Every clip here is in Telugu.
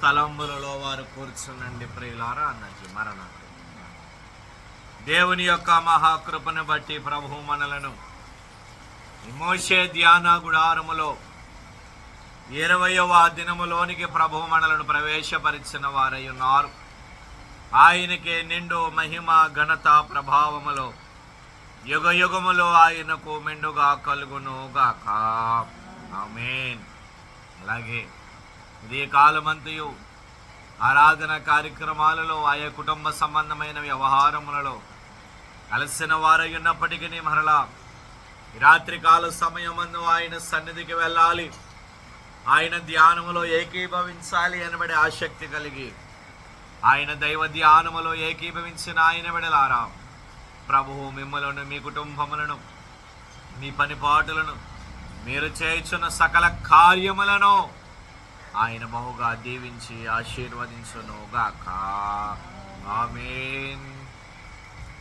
స్థలములలో వారు కూర్చునండి ప్రియులారా అన్నది మరణ దేవుని యొక్క మహాకృపను బట్టి ప్రభు మనలను మోషే ధ్యాన గుడారములో ఇరవయవ దినములోనికి ప్రభు మనలను ప్రవేశపరిచిన వారై ఉన్నారు. ఆయనకే నిండు మహిమ ఘనత ప్రభావములో యుగ యుగములో ఆయనకు మెండుగా కలుగునుగాక. ఆమెన్. అలాగే ఉదయకాలమంతయు ఆరాధన కార్యక్రమాలలో ఆయా కుటుంబ సంబంధమైన వ్యవహారములలో కలిసిన వారై ఉన్నప్పటికీ మరలా రాత్రికాల సమయమందు ఆయన సన్నిధికి వెళ్ళాలి. ఆయన ధ్యానములో ఏకీభవించాలి అనబడే ఆసక్తి కలిగి ఆయన దైవ ధ్యానములో ఏకీభవించిన ఆయన విడలారా. ప్రభువు మిమ్మలను మీ కుటుంబములను మీ పనిపాటులను మీరు చేయుచున్న సకల కార్యములను ఆయన బహుగా దీవించి ఆశీర్వదించును ఆమెన్.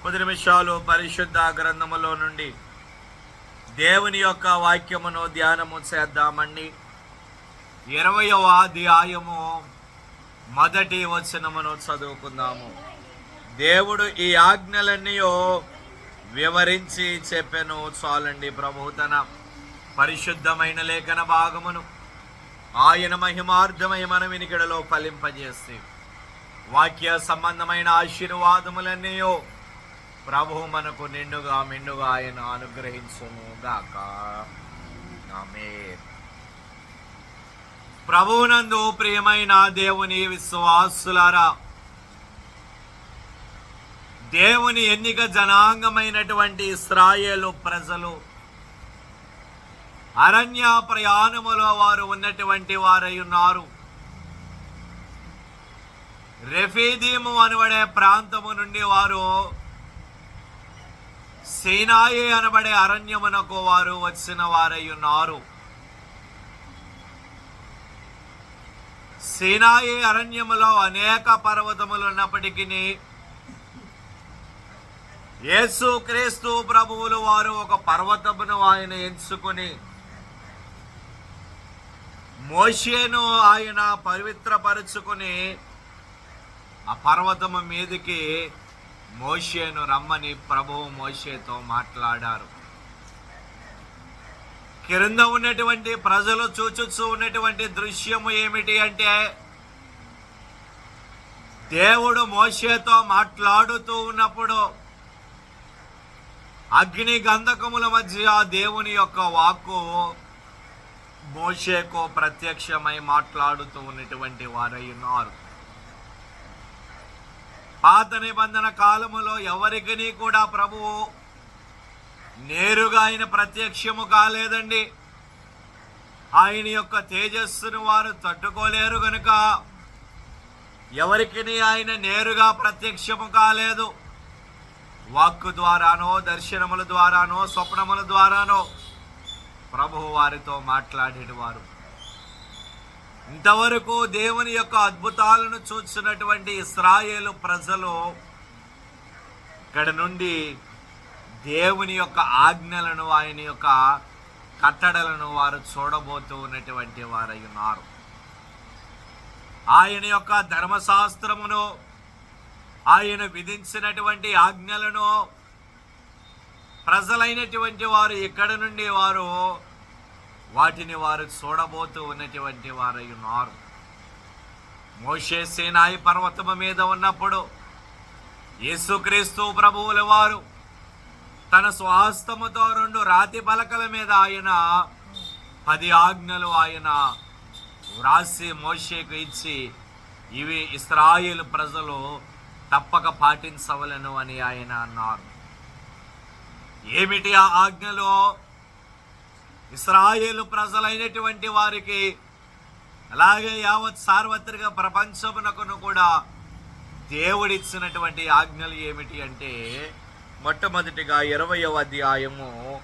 కొద్ది నిమిషాలు పరిశుద్ధ గ్రంథములో నుండి దేవుని యొక్క వాక్యమును ధ్యానము చేద్దామండి. ఇరవయవ అధ్యాయము మొదటి వచనమును చదువుకుందాము. దేవుడు ఈ ఆజ్ఞలన్నీ వివరించి చెప్పెను. చాలండి ప్రభు తన పరిశుద్ధమైన లేఖన భాగమును ఆయన మహిమార్థమై మన వినికిడలో ఫలింపజేసి వాక్య సంబంధమైన ఆశీర్వాదములన్నీ ప్రభు మనకు నిండుగా మిండుగా ఆయన అనుగ్రహించును గాక ఆమేన్. ప్రభువునందు ప్రియమైన దేవుని విశ్వాసులారా దేవుని ఎన్నిక జనాంగమైనటువంటి ఇస్రాయేలు ప్రజలు అరణ్య ప్రయాణములో వారు ఉన్నటువంటి వారై ఉన్నారు. రెఫీదీము అనబడే ప్రాంతము నుండి వారు సేనాయి అనబడే అరణ్యమునకు వారు వచ్చిన వారై ఉన్నారు. సేనాయి అరణ్యములో అనేక పర్వతములు ఉన్నప్పటికీ యేసు క్రీస్తు ప్రభువులు వారు ఒక పర్వతమును ఆయన ఎంచుకుని మోషేను ఆయన పవిత్రపరుచుకుని ఆ పర్వతము మీదకి మోషేను రమ్మని ప్రభువు మోషేతో మాట్లాడారు. క్రింద ఉన్నటువంటి ప్రజలు చూచుచూ ఉన్నటువంటి దృశ్యము ఏమిటి అంటే దేవుడు మోషేతో మాట్లాడుతూ ఉన్నప్పుడు అగ్ని గంధకముల మధ్య దేవుని యొక్క వాక్కు మోషేకు ప్రత్యక్షమై మాట్లాడుతూ ఉన్నటువంటి వారై ఉన్నారు. పాత నిబంధన కాలములో ఎవరికి కూడా ప్రభువు నేరుగా ఆయన ప్రత్యక్షము కాలేదండి. ఆయన యొక్క తేజస్సును వారు తట్టుకోలేరు గనుక ఎవరికి ఆయన నేరుగా ప్రత్యక్షము కాలేదు. వాక్కు ద్వారానో దర్శనముల ద్వారానో స్వప్నముల ద్వారానో ప్రభువు వారితో మాట్లాడేటివారు ఇంతవరకు దేవుని యొక్క అద్భుతాలను చూసినటువంటి ఇస్రాయేలు ప్రజలు ఇక్కడ నుండి దేవుని యొక్క ఆజ్ఞలను ఆయన యొక్క కట్టడలను వారు చూడబోతూ ఉన్నటువంటి వారై ఉన్నారు. ఆయన యొక్క ధర్మశాస్త్రమును ఆయన విధించినటువంటి ఆజ్ఞలను ప్రజలైనటువంటి వారు ఇక్కడ నుండి వారు వాటిని వారు చూడబోతూ ఉన్నటువంటి వారై ఉన్నారు మోషే సేనాయి పర్వతము మీద ఉన్నప్పుడు యేసుక్రీస్తు ప్రభువుల వారు తన స్వహస్తముతో రెండు రాతి పలకల మీద ఆయన పది ఆజ్ఞలు ఆయన వ్రాసి మోషేకు ఇచ్చి ఇవి ఇస్రాయిల్ ప్రజలు తప్పక పాటించవలను అని ఆయన అన్నారు. ఏమిటి ఆ ఆజ్ఞలు? ఇస్రాయేలు ప్రజలైనటువంటి వారికి అలాగే యావత్ సార్వత్రిక ప్రపంచమునకును కూడా దేవుడిచ్చినటువంటి ఆజ్ఞలు ఏమిటి అంటే మొట్టమొదటిగా ఇరవయవ అధ్యాయము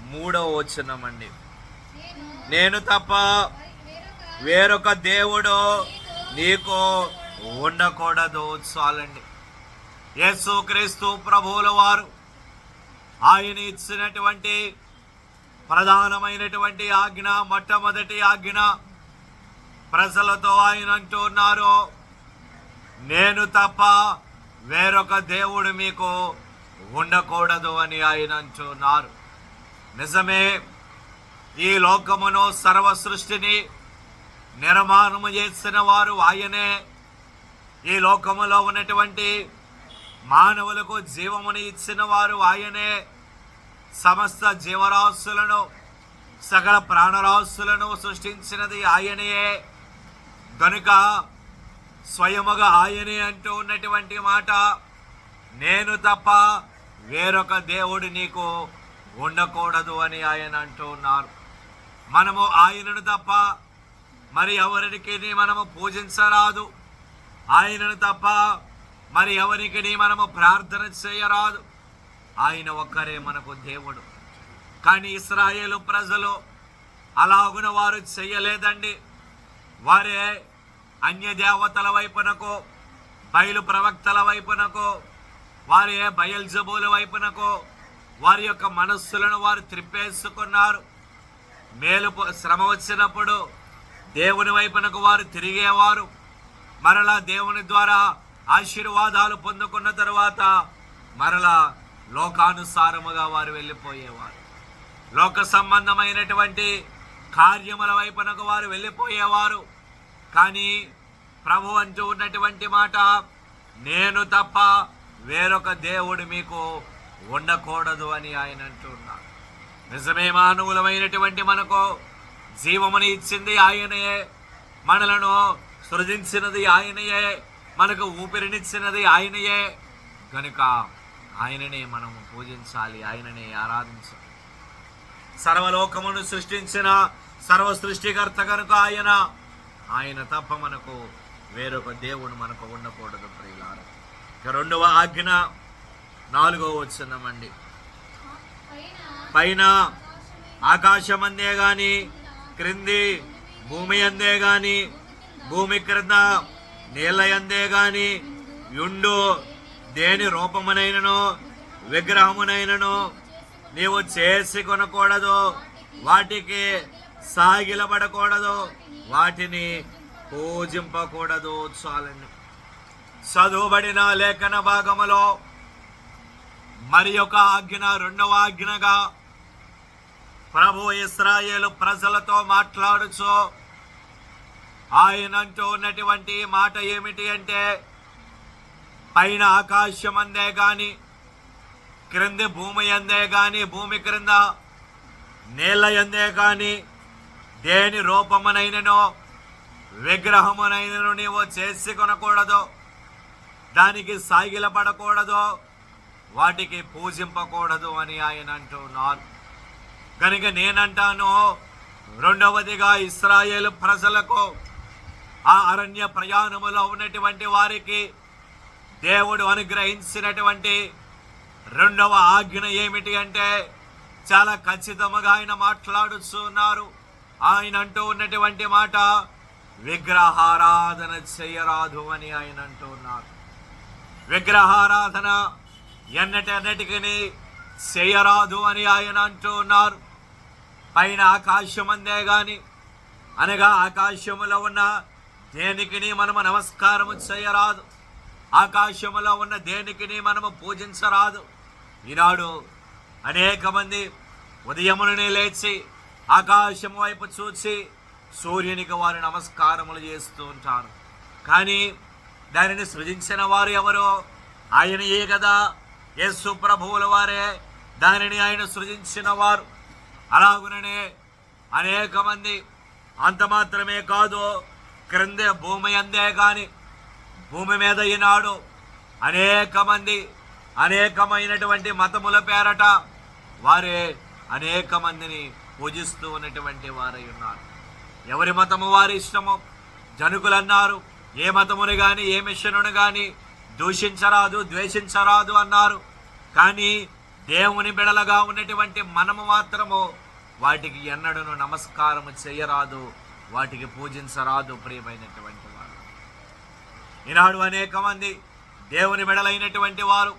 మూడవ అండి. నేను తప్ప వేరొక దేవుడు నీకు ఉండకూడదు చాలండి. యేసు క్రీస్తు ప్రభువుల వారు ఆయన ఇచ్చినటువంటి ప్రధానమైనటువంటి ఆజ్ఞ మొట్టమొదటి ఆజ్ఞ. ప్రజలతో ఆయన అంటున్నారు నేను తప్ప వేరొక దేవుడు మీకు ఉండకూడదు అని ఆయన అంటున్నారు నిజమే ఈ లోకమును సర్వ సృష్టిని నిర్మాణము చేసిన వారు ఆయనే. ఈ లోకములో ఉన్నటువంటి మానవులకు జీవముని ఇచ్చిన వారు ఆయనే. సమస్త జీవరాశులను సకల ప్రాణరాశులను సృష్టించినది ఆయనే గనుక స్వయముగా ఆయనే అంటూ ఉన్నటువంటి మాట నేను తప్ప వేరొక దేవుడు నీకు ఉండకూడదు అని ఆయన అంటూ ఉన్నారు. మనము ఆయనను తప్ప మరి ఎవరికి మనము పూజించరాదు. ఆయనను తప్ప మరి ఎవరికి మనము ప్రార్థన చేయరాదు. ఆయన ఒక్కరే మనకు దేవుడు. కానీ ఇస్రాయేలు ప్రజలు అలాగున వారు చెయ్యలేదండి. వారే అన్య దేవతల వైపునకు బయలు ప్రవక్తల వైపునకు వారే బయల్జబుల వైపునకు వారి యొక్క మనస్సులను వారు త్రిప్పేసుకున్నారు. మేలు శ్రమ వచ్చినప్పుడు దేవుని వైపునకు వారు తిరిగేవారు. మరలా దేవుని ద్వారా ఆశీర్వాదాలు పొందుకున్న తరువాత మరలా లోకానుసారముగా వారు వెళ్ళిపోయేవారు. లోక సంబంధమైనటువంటి కార్యముల వైపునకు వారు వెళ్ళిపోయేవారు. కానీ ప్రభు అంటూ ఉన్నటువంటి మాట నేను తప్ప వేరొక దేవుడు మీకు ఉండకూడదు అని ఆయన అంటున్నారు నిజమే మానవులమైనటువంటి మనకు జీవముని ఇచ్చింది ఆయనే. మనలను సృజించినది ఆయనయే మనకు ఊపిరినిచ్చినది ఆయనయే కనుక ఆయననే మనము పూజించాలి ఆయననే ఆరాధించాలి. సర్వలోకమును సృష్టించిన సర్వ సృష్టికర్త కనుక ఆయన ఆయన తప్ప మనకు వేరొక దేవుడు మనకు ఉండకూడదు ప్రియులారు. ఇక రెండవ ఆజ్ఞ నాలుగవ వచ్చిందమండి పైన ఆకాశం అందే గాని క్రింది భూమి అందే గాని భూమి క్రింద నీళ్ళ అందే గాని యుండు దేని రూపమునైనను విగ్రహమునైనను నీవు చేసి కొనకూడదు వాటికి సాగిలబడకూడదు వాటిని పూజింపకూడదు చాలండి. చదువుబడిన లేఖన భాగములో మరి ఒక ఆజ్ఞ రెండవ ఆజ్ఞగా ప్రభు ఇస్రాయేలు ప్రజలతో మాట్లాడుచు. ఆయనంటూ ఉన్నటువంటి మాట ఏమిటి అంటే పైన ఆకాశం అందే కానీ క్రింది భూమి అందే కానీ భూమి క్రింద నీళ్ళ ఎందే కానీ దేని రూపమునైననో విగ్రహమునైనను నీవు చేసి కొనకూడదు. దానికి సాగిలపడకూడదు వాటికి పూజింపకూడదు అని ఆయన అంటున్నారు. కనుక నేనంటాను రెండవదిగా ఇస్రాయేల్ ప్రజలకు ఆ అరణ్య ప్రయాణములో ఉన్నటువంటి వారికి దేవుడు అనుగ్రహించినటువంటి రెండవ ఆజ్ఞ ఏమిటి అంటే చాలా ఖచ్చితంగా ఆయన మాట్లాడుతున్నారు ఆయన అంటూ ఉన్నటువంటి మాట విగ్రహారాధన చేయరాదు అని ఆయన అంటూ ఉన్నారు. విగ్రహారాధన ఎన్నటెన్నటికి చేయరాదు అని ఆయన అంటూ ఉన్నారు. పైన ఆకాశం అందే గాని అనగా ఆకాశములో ఉన్న దేనికి మనము నమస్కారము చేయరాదు. ఆకాశములో ఉన్న దేనికిని మనము పూజించరాదు. ఈనాడు అనేక మంది ఉదయముననే లేచి ఆకాశం వైపు చూసి సూర్యునికి వారు నమస్కారములు చేస్తూ ఉంటారు. కానీ దానిని సృజించిన వారు ఎవరో ఆయనయే కదా. యేసు ప్రభువుల వారే దానిని ఆయన సృజించిన వారు. అలాగుననే అనేక మంది అంత మాత్రమే కాదు క్రిందే భూమి అందే కానీ భూమి మీద ఈనాడు అనేక మంది అనేకమైనటువంటి మతముల పేరట వారే అనేక మందిని పూజిస్తూ ఉన్నటువంటి వారై ఉన్నారు. ఎవరి మతము వారి ఇష్టము? జనుకులు అన్నారు ఏ మతమును కానీ ఏ మిషనును కానీ దూషించరాదు ద్వేషించరాదు అన్నారు. కానీ దేవుని బిడలగా ఉన్నటువంటి మనము మాత్రము వాటికి ఎన్నడను నమస్కారము చేయరాదు వాటికి పూజించరాదు ప్రియమైనటువంటి ఈనాడు అనేక మంది దేవుని మెడలైనటువంటి వారు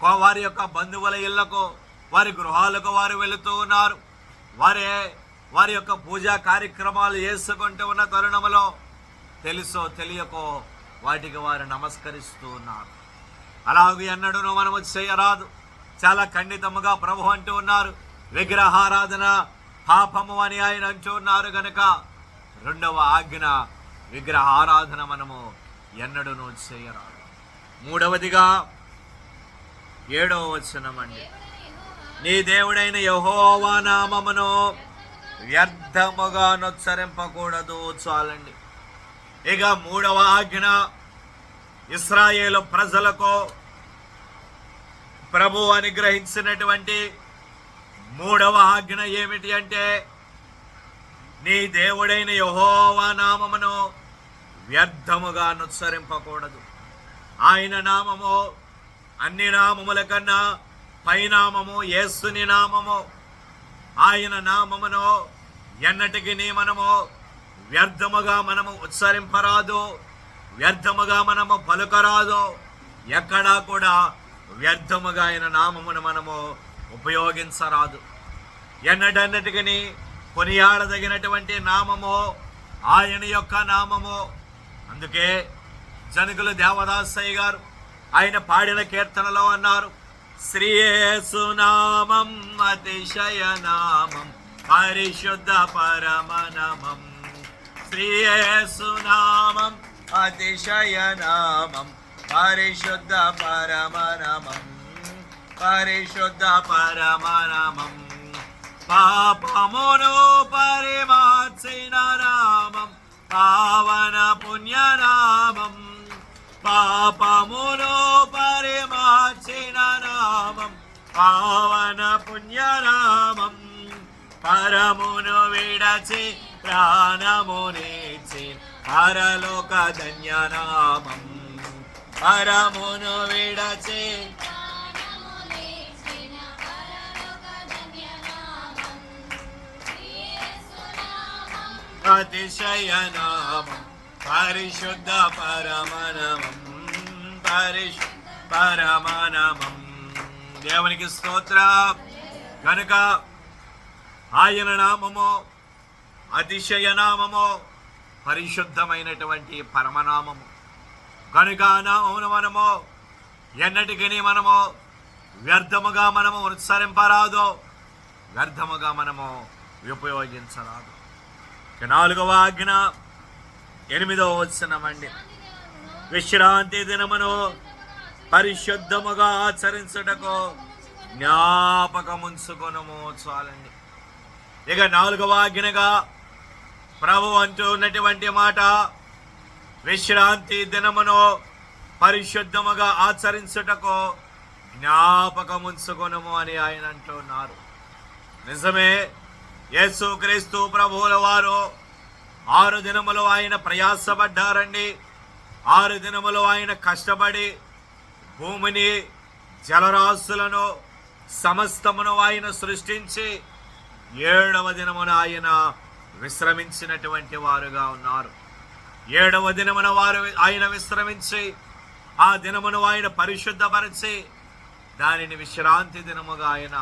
కో- వారి యొక్క బంధువుల ఇళ్ళకు వారి గృహాలకు వారు వెళుతూ ఉన్నారు. వారే వారి యొక్క పూజా కార్యక్రమాలు చేసుకుంటూ ఉన్న తరుణంలో తెలుసో తెలియకో వాటికి వారు నమస్కరిస్తూ ఉన్నారు. అలాగే ఎన్నడూనూ మనము చేయరాదు. చాలా ఖండితముగా ప్రభు అంటూ ఉన్నారు. విగ్రహారాధన పాపము అని ఆయన అంటూ ఉన్నారు గనక రెండవ ఆజ్ఞ విగ్రహారాధన మనము ఎన్నడూ చేయరాదు. మూడవదిగా ఏడవ వచనమండి నీ దేవుడైన యహోవా నామమును వ్యర్థముగా నొచ్చరింపకూడదు. చాలండి. ఇక మూడవ ఆజ్ఞ ఇస్రాయేలు ప్రజలకు ప్రభు అనుగ్రహించినటువంటి మూడవ ఆజ్ఞ ఏమిటి అంటే నీ దేవుడైన యహోవా నామమును వ్యర్థముగా నుత్సరింపకూడదు. ఆయన నామము అన్ని నామముల కన్నా పైనామము యేసుని నామము. ఆయన నామమును ఎన్నటికి నీ మనము వ్యర్థముగా మనము ఉత్సరింపరాదు. వ్యర్థముగా మనము పలుకరాదు. ఎక్కడా కూడా వ్యర్థముగా ఆయన నామమును మనము ఉపయోగించరాదు. ఎన్నటన్నిటికీ కొనియాడదగినటువంటి నామము ఆయన యొక్క నామము అందుకే జనకుల దేవదాసయ్య గారు ఆయన పాడిన కీర్తనలో అన్నారు శ్రీయేసునామం అతిశయ నామం పరిశుద్ధ పరమనమం శ్రీయేసునామం అతిశయ నామం పరిశుద్ధ పరమనమం పరిశుద్ధ పరమనమం పాపమును పరిమార్చిన నామం. పావన పుణ్యనామం పాపమును పరిమాచిన నామం పావన పుణ్యనామం పరమును విడచి ప్రాణమునిచి పరలోక ధన్యనామం పరమును విడచి అతిశయనామం పరిశుద్ధ పరమనమం పరిశు పరమనమం. దేవునికి స్తోత్ర. కనుక ఆయన నామము అతిశయనామము పరిశుద్ధమైనటువంటి పరమనామము. కనుక ఆ నామమును మనము ఎన్నటికీ మనము వ్యర్థముగా మనము ఉత్సరింపరాదు వ్యర్థముగా మనము ఉపయోగించరాదు. ఇక నాలుగవ ఆజ్ఞ. ఎనిమిదవ వచనమండి. విశ్రాంతి దినమును పరిశుద్ధముగా ఆచరించుటకు జ్ఞాపకముంచుకొనము. చాలండి. ఇక నాలుగవ ఆజ్ఞగా ప్రభు అంటూ ఉన్నటువంటి మాట. విశ్రాంతి దినమును పరిశుద్ధముగా ఆచరించుటకు జ్ఞాపకముంచుకొనము అని ఆయన అంటున్నారు నిజమే యేసు క్రీస్తు ప్రభువుల వారు ఆరు దినములు ఆయన ప్రయాసపడ్డారండి. ఆరు దినములు ఆయన కష్టపడి భూమిని జలరాశులను సమస్తమును ఆయన సృష్టించి ఏడవ దినమున ఆయన విశ్రమించినటువంటి వారుగా ఉన్నారు. ఏడవ దినమున వారు ఆయన విశ్రమించి ఆ దినమును ఆయన పరిశుద్ధపరిచి దానిని విశ్రాంతి దినముగా ఆయన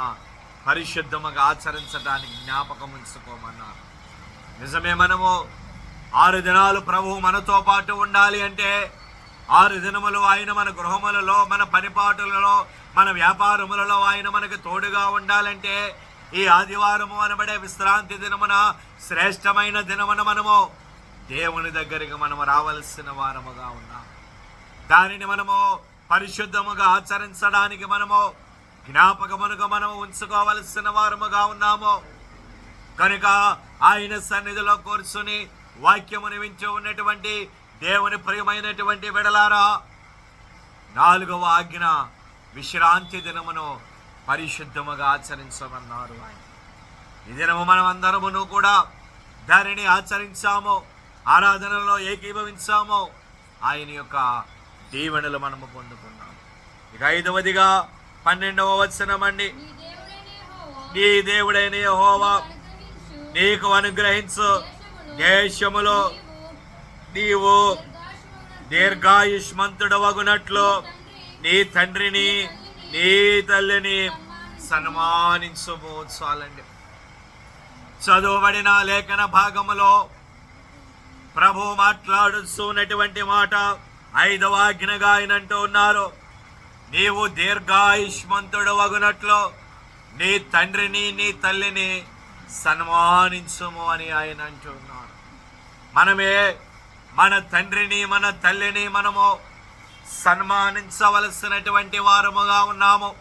పరిశుద్ధముగా ఆచరించడానికి జ్ఞాపకం ఉంచుకోమన్నారు. నిజమే మనము ఆరు దినాలు ప్రభువు మనతో పాటు ఉండాలి అంటే ఆరు దినములు ఆయన మన గృహములలో మన పనిపాటులలో మన వ్యాపారములలో ఆయన మనకు తోడుగా ఉండాలంటే ఈ ఆదివారము అనబడే విశ్రాంతి దినమున శ్రేష్టమైన దినమున మనము దేవుని దగ్గరికి మనము రావలసిన వారముగా ఉన్నాం. దానిని మనము పరిశుద్ధముగా ఆచరించడానికి మనము జ్ఞాపకమునుగా మనము ఉంచుకోవలసిన వారముగా ఉన్నాము. కనుక ఆయన సన్నిధిలో కూర్చుని వాక్యమును వించి ఉన్నటువంటి దేవుని ప్రియమైనటువంటి విడలారా నాలుగవ ఆజ్ఞ విశ్రాంతి దినమును పరిశుద్ధముగా ఆచరించమన్నారు ఆయన. ఈ దినము మనం అందరమును కూడా దానిని ఆచరించాము ఆరాధనలో ఏకీభవించాము. ఆయన యొక్క దీవెనలు మనము పొందుకున్నాము. ఇక ఐదవదిగా పన్నెండవ వచనం అండి నీ దేవుడైన యెహోవా నీకు అనుగ్రహించు. దేశములో నీవు దీర్ఘాయుష్మంతుడవగునట్లు నీ తండ్రిని నీ తల్లిని సన్మానించబో చాలండి చదువుబడిన లేఖన భాగములో ప్రభు మాట్లాడుతున్నటువంటి మాట ఐదవ ఆజ్ఞగా ఆయన అంటూ ఉన్నారు. నీవు దీర్ఘాయుష్మంతుడు వగునట్లు నీ తండ్రిని నీ తల్లిని సన్మానించుము అని ఆయన అంటున్నాడు. మనమే మన తండ్రిని మన తల్లిని మనము సన్మానించవలసినటువంటి వారముగా ఉన్నాము.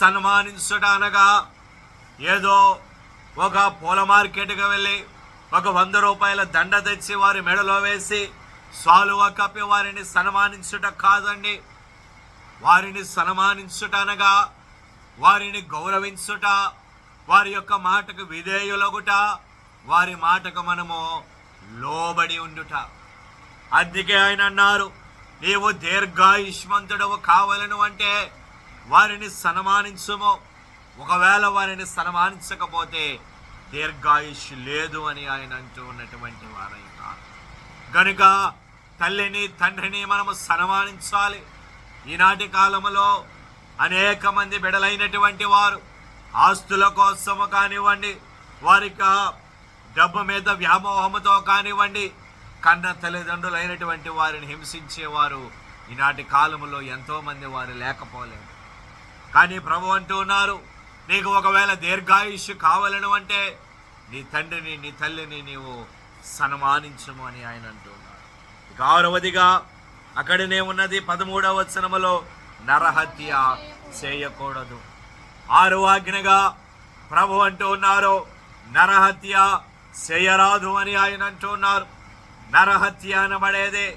సన్మానించుట అనగా ఏదో ఒక పూల మార్కెట్కి వెళ్ళి ఒక వంద రూపాయల దండ తెచ్చి వారి మెడలో వేసి సాలువ కప్పి వారిని సన్మానించుట కాదండి. వారిని సన్మానించుట అనగా వారిని గౌరవించుట వారి యొక్క మాటకు విధేయులగుట వారి మాటకు మనము లోబడి ఉండుట. అందుకే ఆయన అన్నారు నీవు దీర్ఘాయుష్మంతుడవు కావాలను అంటే వారిని సన్మానించుము. ఒకవేళ వారిని సన్మానించకపోతే దీర్ఘాయుష్ లేదు అని ఆయన అంటూ ఉన్నటువంటి వారైనా గనుక తల్లిని తండ్రిని మనము సన్మానించాలి. ఈనాటి కాలంలో అనేక మంది బిడలైనటువంటి వారు ఆస్తుల కోసము కానివ్వండి వారికి డబ్బు మీద వ్యామోహముతో కానివ్వండి కన్న తల్లిదండ్రులైనటువంటి వారిని హింసించేవారు ఈనాటి కాలంలో ఎంతోమంది వారు లేకపోలేదు. కానీ ప్రభు అంటూ ఉన్నారు నీకు ఒకవేళ దీర్ఘాయుష్యు కావాలను అంటే నీ తండ్రిని నీ తల్లిని నీవు సన్మానించము అని ఆయన అంటున్నాడు ఇక ఆరవదిగా అక్కడనే ఉన్నది పదమూడవ వచనములో నరహత్య చేయకూడదు. ఆరు ఆజ్ఞగా ప్రభు అంటూ ఉన్నారు నరహత్య చేయరాదు అని ఆయన అంటూ ఉన్నారు. నరహత్య అనబడేది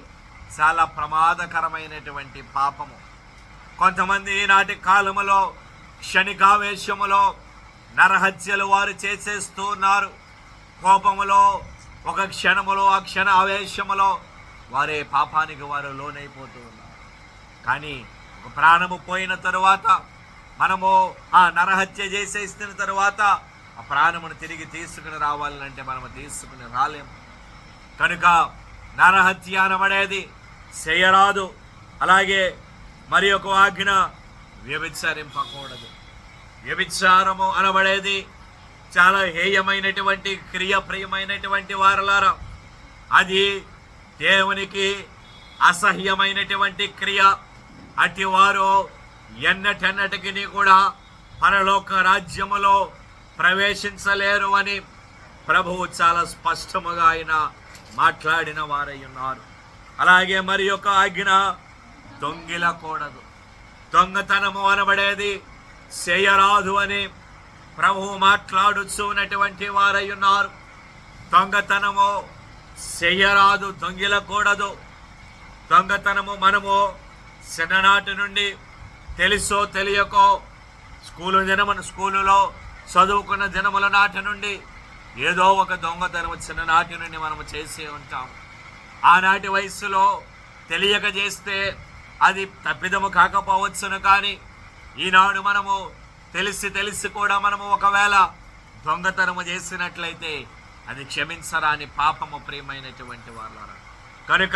చాలా ప్రమాదకరమైనటువంటి పాపము. కొంతమంది ఈనాటి కాలములో క్షణికావేశములో నరహత్యలు వారు చేసేస్తూ ఉన్నారు. కోపములో ఒక క్షణములో ఆ క్షణ ఆవేశములో వారే పాపానికి వారు లోనైపోతూ ఉన్నారు. కానీ ఒక ప్రాణము పోయిన తరువాత మనము ఆ నరహత్య చేసేసిన తరువాత ఆ ప్రాణమును తిరిగి తీసుకుని రావాలంటే మనము తీసుకుని రాలేము కనుక నరహత్య అనబడేది చేయరాదు. అలాగే మరి ఒక ఆజ్ఞ వ్యభిచారింపకూడదు. వ్యభిచారము అనబడేది చాలా హేయమైనటువంటి క్రియప్రియమైనటువంటి వారలారా. అది దేవునికి అసహ్యమైనటువంటి క్రియ. అటివారు ఎన్నటెన్నటికి కూడా పరలోక రాజ్యములో ప్రవేశించలేరు అని ప్రభువు చాలా స్పష్టముగా ఆయన మాట్లాడిన వారై ఉన్నారు. అలాగే మరి యొక్క ఆజ్ఞ దొంగిలకూడదు. దొంగతనము అనబడేది చేయరాదు అని ప్రభువు మాట్లాడుచున్నటువంటి వారై ఉన్నారు. దొంగతనము చెయ్యరాదు దొంగిలకూడదు. దొంగతనము మనము చిన్ననాటి నుండి తెలుసో తెలియకో స్కూలు దినమున స్కూలులో చదువుకున్న దినముల నాటి నుండి ఏదో ఒక దొంగతనము చిన్ననాటి నుండి మనము చేసే ఉంటాం. ఆనాటి వయస్సులో తెలియక చేస్తే అది తప్పిదము కాకపోవచ్చును కానీ ఈనాడు మనము తెలిసి తెలిసి కూడా మనము ఒకవేళ దొంగతనము చేసినట్లయితే అది క్షమించరాని పాపము ప్రియమైనటువంటి వాళ్ళారా కనుక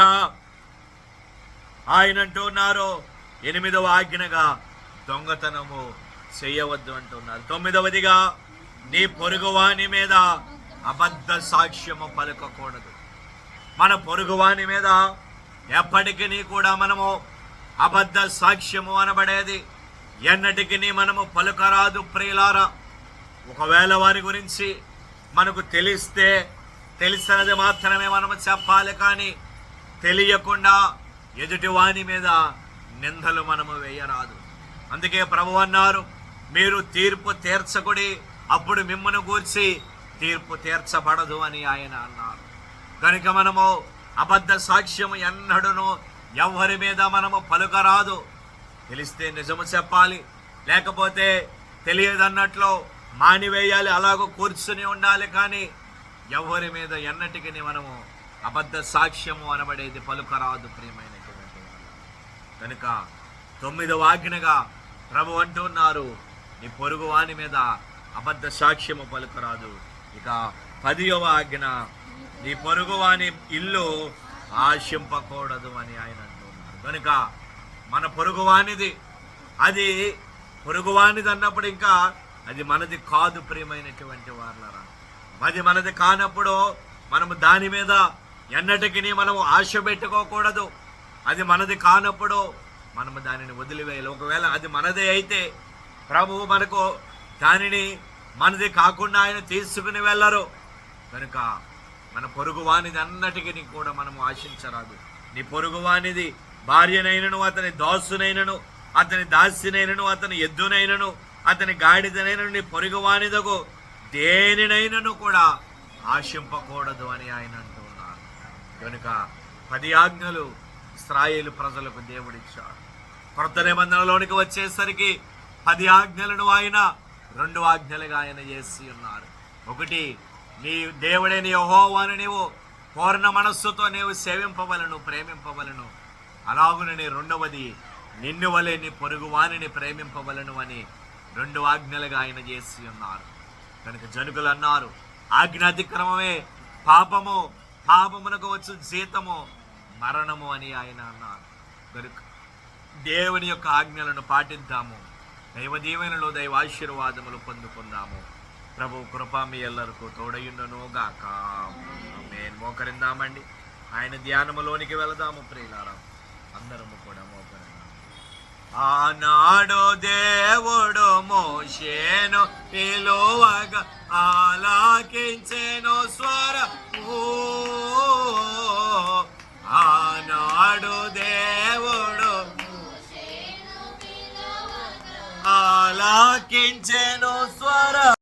ఆయన అంటున్నారు ఎనిమిదవ ఆజ్ఞగా దొంగతనము చేయవద్దు అంటున్నారు తొమ్మిదవదిగా నీ పొరుగువాని మీద అబద్ధ సాక్ష్యము పలకకూడదు. మన పొరుగువాని మీద ఎప్పటికీ కూడా మనము అబద్ధ సాక్ష్యము అనబడేది? ఎన్నటికి మనము పలుకరాదు ప్రియులారా? ఒకవేళ వారి గురించి మనకు తెలిస్తే తెలిసినది మాత్రమే మనము చెప్పాలి కానీ తెలియకుండా ఎదుటివాని మీద నిందలు మనము వేయరాదు. అందుకే ప్రభు అన్నారు మీరు తీర్పు తీర్చకుడి అప్పుడు మిమ్మను గూర్చి తీర్పు తీర్చబడదు అని ఆయన అన్నారు. కనుక మనము అబద్ధ సాక్ష్యం ఎన్నడూను ఎవరి మీద మనము పలుకరాదు. తెలిస్తే నిజము చెప్పాలి లేకపోతే తెలియదన్నట్లు మానివేయాలి అలాగో కూర్చుని ఉండాలి కానీ ఎవరి మీద ఎన్నటికి మనము అబద్ధ సాక్ష్యము అనబడేది పలుకరాదు ప్రియమైనటువంటి కనుక తొమ్మిదవ ఆజ్ఞగా ప్రభు అంటున్నారు నీ పొరుగు వాని మీద అబద్ధ సాక్ష్యము పలుకరాదు. ఇక పదియవ ఆజ్ఞ నీ పొరుగు వాని ఇల్లు ఆశింపకూడదు అని ఆయన అంటున్నారు కనుక మన పొరుగువానిది అది పొరుగువానిది అన్నప్పుడు ఇంకా అది మనది కాదు ప్రియమైనటువంటి వాళ్ళరా అది మనది కానప్పుడు మనము దాని మీద ఎన్నటికి మనము ఆశ పెట్టుకోకూడదు. అది మనది కానప్పుడు మనము దానిని వదిలివేయాలి. ఒకవేళ అది మనదే అయితే ప్రభువు మనకు దానిని మనది కాకుండా ఆయన తీసుకుని వెళ్ళరు. కనుక మన పొరుగువానిది అన్నటికీ కూడా మనము ఆశించరాదు. నీ పొరుగువానిది భార్యనైనను అతని దాసునైనను అతని దాసినైనను అతని ఎద్దునైనను అతని గాడిదనైన పొరుగువానిదకు దేనినైనను కూడా ఆశింపకూడదు అని ఆయన అంటున్నారు. కనుక పది ఆజ్ఞలు ఇస్రాయేలు ప్రజలకు దేవుడిచ్చాడు. కొత్త నిబంధనలోనికి వచ్చేసరికి పది ఆజ్ఞలను ఆయన రెండు ఆజ్ఞలుగా ఆయన చేసి ఉన్నారు. ఒకటి నీ దేవుడైన యెహోవాను నీవు పూర్ణ మనస్సుతో నీవు సేవింపవలను ప్రేమింపవలను. అలాగునని రెండవది నిన్ను వలె నీ పొరుగువానిని ప్రేమింపవలను అని రెండు ఆజ్ఞలుగా ఆయన చేసి ఉన్నారు. కనుక జనుకులు అన్నారు ఆజ్ఞ అతిక్రమమే పాపము పాపమునకు వచ్చు జీతము మరణము అని ఆయన అన్నారు. కనుక దేవుని యొక్క ఆజ్ఞలను పాటిద్దాము. దైవ దీవెనలో దైవ ఆశీర్వాదములు పొందుకుందాము. ప్రభు కృప మీ ఎల్లరకు తోడయుండును మేము మోకరిందామండి. ఆయన ధ్యానములోనికి వెళదాము ప్రియులారా. అందరము కూడా ఆనాడు దేవుడు మోషేను పిలువగా ఆలాకించెను స్వర ఆనాడు దేవుడు ఆలాకించెను స్వర